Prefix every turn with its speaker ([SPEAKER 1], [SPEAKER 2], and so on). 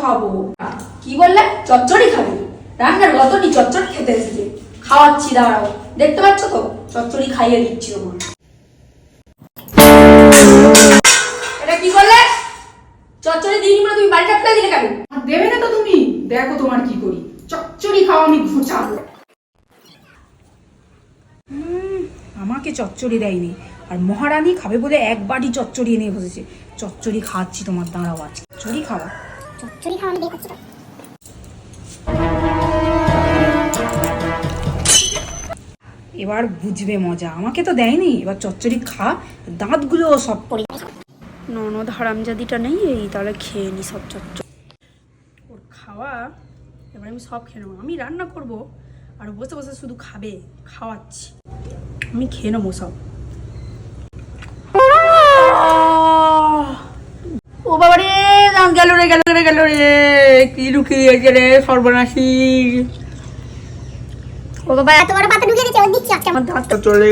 [SPEAKER 1] খাব। কি বললে? চচ্চড়ি খাবে? রান্নার গতনি চচ্চড়ি খেতে এসেছে। খাওয়াচ্ছি দাঁড়াও। দেখতে পাচ্ছ তো? চচ্চড়ি খাইয়ে দিচ্ছি তোমার। এটা কি করলে চচ্চড়ি দিইনি তুমি বাড়িটা ফেলে দিলে কেন?
[SPEAKER 2] আর দেবে না তো তুমি? দেখো তোমার কি করি। চচ্চড়ি খাও আমি ঘুচাবো। আমাকে চচ্চড়ি দেয়নি। আর মহারানী খাবে বলে এক বাটি চচ্চড়ি এনে বসেছে। চচ্চড়ি খাচ্ছি তোমার দাঁড়াও আজকে চচ্চড়ি খাওয়া
[SPEAKER 3] চচ্চড়ি খাওয়া
[SPEAKER 2] এবার বুঝবে মজা। আমাকে তো দেয়নি। এবার চচ্চড়ি খা। দাঁতগুলো সব পড়ে
[SPEAKER 1] ননদ হারামজাদিটা নেই এই তাহলে খেয়ে নি সব চচ্চড়ি। ওর খাওয়া এবার আমি সব খেয়ে নেব। আমি রান্না করব আর বসে বসে শুধু খাবে খাওয়াচ্ছি। আমি খেয়ে নেব সব ও বাবা রে গেল রে গেল রে গেল রে। কি লুকিয়ে রে সর্বনাশী।
[SPEAKER 3] ও বাবা এত বড় পাতা ঢুকে দিচ্ছে ও দিচ্ছি
[SPEAKER 1] চলে